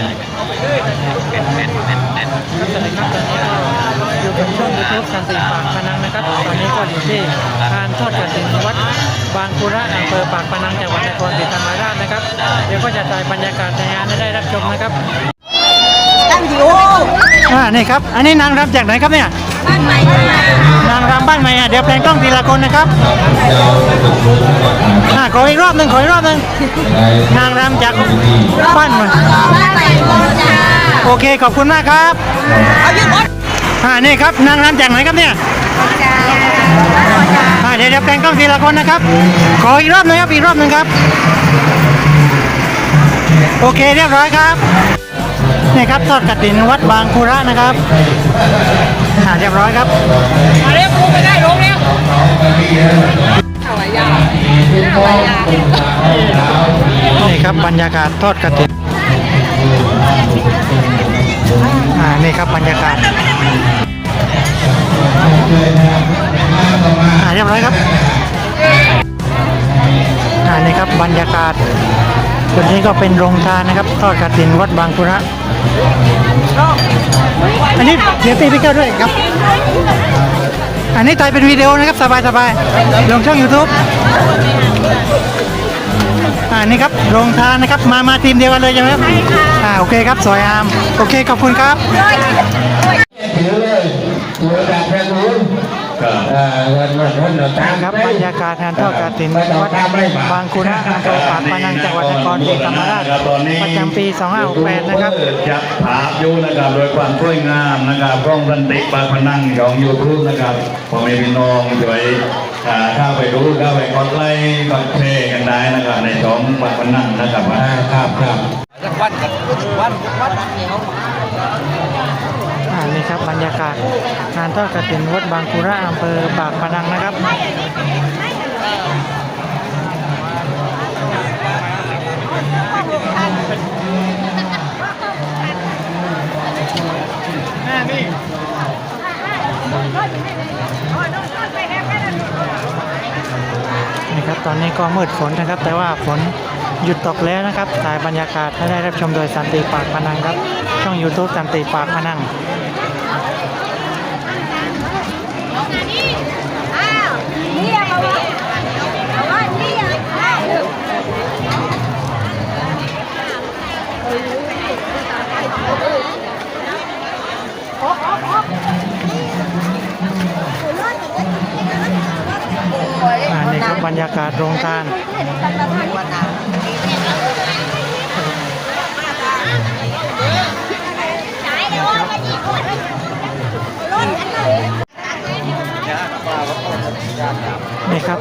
ครับสวัสดีครับตอนนี้ก็อยู่กับช่องยูทูบสันติปากพนังนะครับ ตอนนี้ก็อยู่ที่การทอดกระถิ่นวัดบางกุระอำเภอปากพนังจังหวัดนครศรีธรรมราชนะครับ เดี๋ยวก็จะถ่ายบรรยากาศในงานให้ได้รับชมนะครับตั้งอยู่อ่านี่ครับ อันนี้นางรำจากไหนครับเนี่ยบ้านใหม่ค่ะนางรำบ้านใหม่อะเดี๋ยวแปลงกล้องทีละคนนะครับอ่า ขออีกรอบหนึ่งขออีกรอบหนึ่งนางรำจากบ้านใหม่บ้านใหม่โมจ้าโอเคขอบคุณมากครับเอาอยู่รถอ่านี่ครับนางรำจากไหนครับเนี่ยจ้าอ่าเดี๋ยวเดี๋ยวแปลงกล้องทีละคนนะครับ ขออีกรอบหนึงครับอีกรอบหนึ่งครับ โอเคเรียบร้อยครับนี่ครับทอดกฐินวัดบางคูระนะครับอ่าเรียบร้อยครับมาเร็วกูไม่ได้ลงแล้วถวายยาถวายยานี่ครับบรรยากาศทอดกฐินอ่านี่ครับบรรยากาศอ่าเรียบร้อยครับอ่านี่ครับบรรยากาศจุดนี้ก็เป็นโรงทานนะครับทอดกฐินวัดบางคุระอันนี้เดี๋ยวตีพี่เก้าด้วยครับ อันนี้ถ่ายเป็นวิดีโอนะครับ สบายๆลงช่อง YouTube อ่านี่ครับโรงทานนะครับ มา มาทีมเดียวกันเลยใช่ไหมครับอ่าโอเคครับ สวยงาม โอเค ขอบคุณครับ ครับบรรยากาศงานทอดกฐินวัดบางคุระอำเภอปากพนังจังหวัดนครศรีธรรมราชประจำปี 2568 นะครับจับภาพอยู่นะครับโดยความสวยงามนะครับกล้องสันติปากพนังของยูทูบนะครับพ่อแม่พี่น้องช่วยอ่าเข้าไปดูเข้าไปกดไลค์กดแชร์กันได้นะครับในช่องปากพนังนะครับครับครับอ่านี่ นี่ครับบรรยากาศงานทอดกฐินวัดบางคุระอำเภอปากพนังนะครับนี่ครับตอนนี้ก็มืดฝนนะครับ แต่ว่าฝน หยุดตกแล้วนะครับถ่ายบรรยากาศให้ได้รับชมโดยสันติปากพนังครับ ช่อง YouTube สันติปากพนังอ้าวนี่อะมาว่ามาว่านี่อะอ้าวอ่านี่ครับบรรยากาศโรงทาน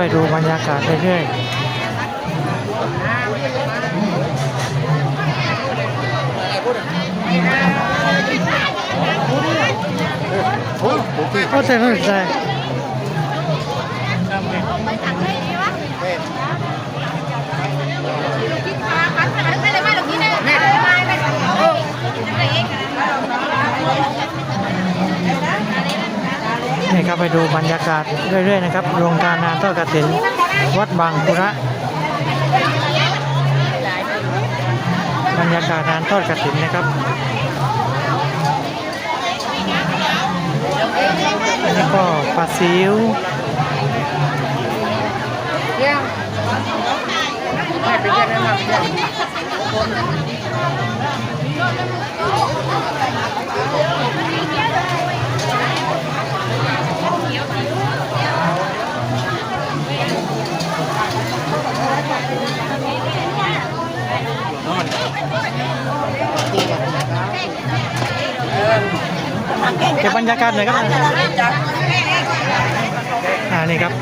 ครับไปดูบรรยากาศเรื่อยๆโอ้แต่ไม่ใช่นี่ครับ ไปดูบรรยากาศเรื่อยๆนะครับโรงทานนานทอดกฐินวัดบางคุระบรรยากาศงานทอดกฐินนะครับอันนี้ก็ปลาซิวเเก็บบรรยากาศหน่อยครับอ่านี่ครับ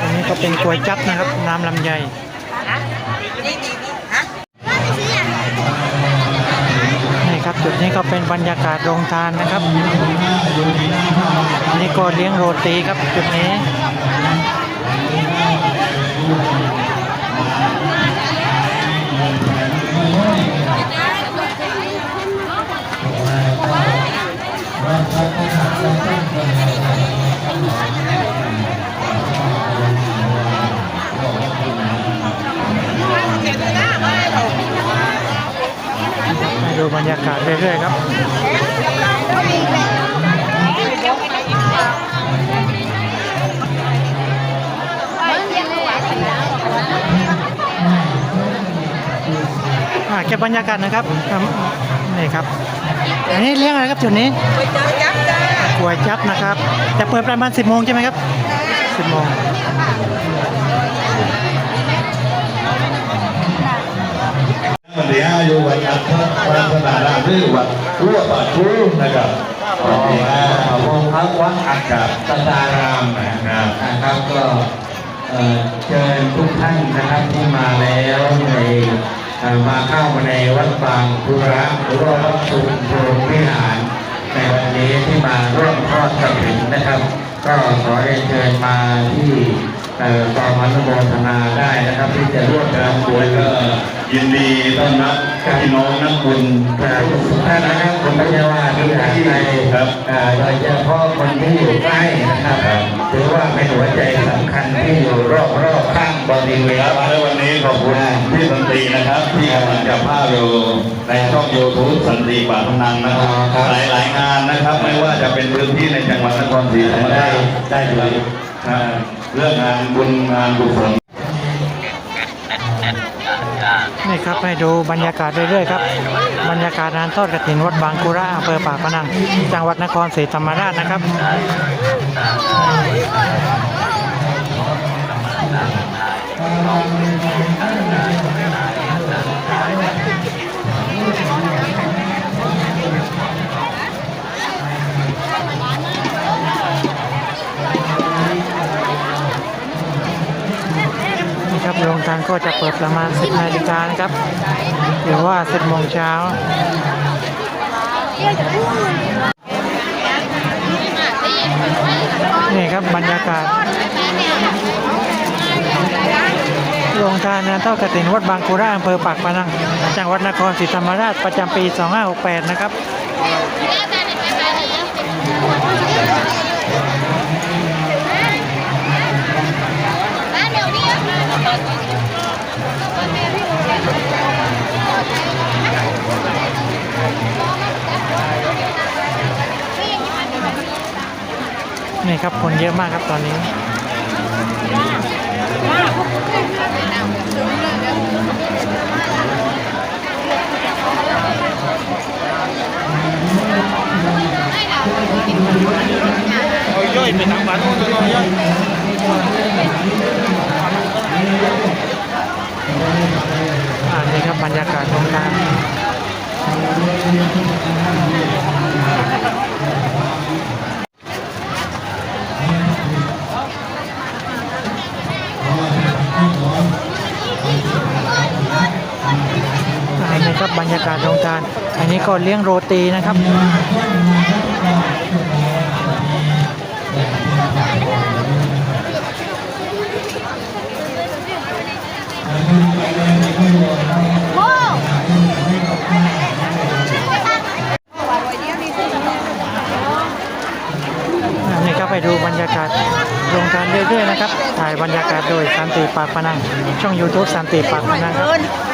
อันนี้ก็เป็นกล้วยจับนะครับ น้ำลำไย ครับจุดนี้ก็เป็นบรรยากาศโรงทานนะครับอันนี้ก็เลี้ยงโรตีครับจุดนี้ รยากาศเรื่อยๆครับอ่าเก็บบรรยากาศนะครับครับนี่ครับอันนี้เลี้ยงอะไรครับจุดนี้ไปจับจับจ้าก๋วยจับนะครับ จะเปิดประมาณ 10โมงใช่ไหมครับ 10โมง นารามหรือวัดรั่วปากครูนะครับวันที่ห้าโรงพักวัดอักกับตตารามนะครับนะครับก็เชิญทุกท่านนะครับที่มาแล้วในมาเข้ามาในวัดบางคุระหรือว่าวัดสุนทรวิหาร ในวันนี้ที่มาร่วมทอดกฐินนะครับ ก็ขอเรียนเชิญมาที่เอ่อกองอนุโมทนาได้นะครับ ที่จะร่วมคกันบบวชก็ก็ยินดีต้อนรับ พี่น้องนักบุญทุกท่านนะครับผมไม่ใช่ว่าที่หาใครครับอ่าโดยเฉพาะคนที่อยู่ใกล้นะครับถือว่าเป็นหัวใจสำคัญที่อยู่รอบรอบๆข้างบริเวณครับวัดและวันนี้ขอบคุณพี่สันตินะครับ ที่กำลังจะพาเราในช่องยูทูบสันติปากพนังนะครับครับหลายหลายๆงานนะครับ ไม่ว่าจะเป็นพื้นที่ในจังหวัดนครศรีธรรมราชได้เลยครับเรื่องงานบุญงานกุศ นี่ครับให้ดูบรรยากาศเรื่อยๆครับบรรยากาศงานทอดกระถินวัดบางกุระอำเภอปากพนัง จังหวัดนครศรีธรรมราชนะครับ ทานก็จะเปิดประมาณ 10นาฬิกานะครับ หรือว่า 10โมงเช้านี่ครับบรรยากาศโรงทานงานทอดกฐินวัดบางกุระอำเภอปากพนัง จังหวัดนครศรีธรรมราชประจำปี 2568 นะครับ นี่ครับคนเยอะมากครับตอนนี้ย่อยไปทางบ้านโน้นย่อยย่อยอันนี้ครับบรรยากาศตรงงาน บรรยากาศโรงทาน อันนี้ก็เลี้ยงโรตีนะครับอันนี้ก็ไปดูบรรยากาศโรงทานเรื่อยๆนะครับ ถ่ายบรรยากาศโดยสันติปากพนัง ช่อง YouTube สันติปากพนังครับ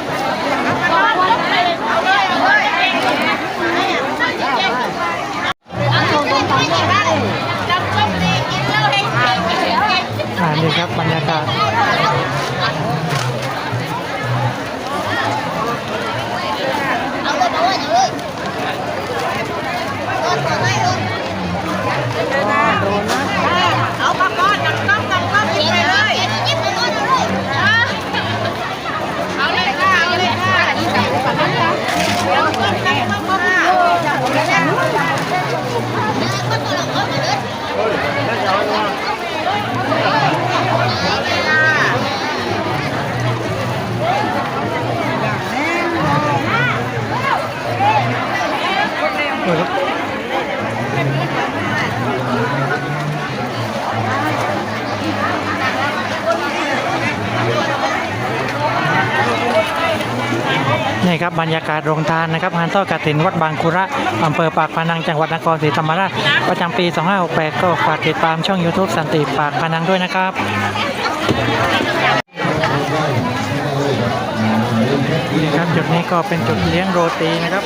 ครับบรรยากาศโรงทานนะครับงานทอดกฐินวัดบางคุระอำเภอปากพนังจังหวัดนครศรีธรรมราชประจำปี 2568 ก็ฝากติดตามช่อง YouTube สันติปากพนังด้วยนะครับนี่ครับจุดนี้ก็เป็นจุดเลี้ยงโรตีนะครับ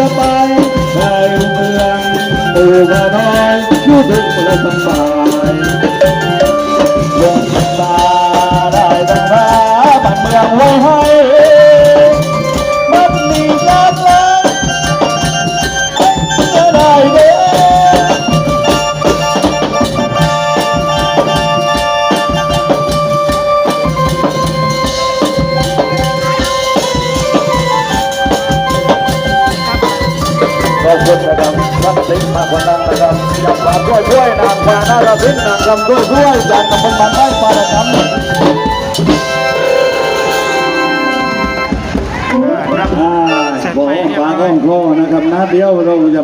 ดิน สิงมากกว่านั้นนะครับจับมาด้วยด้วยนางฟ้านารสิงนางรำด้วยด้วยจากกับมันไมาแล้วครับบอกฟ้าก้อโคนะครับน้าเดียวเราจะ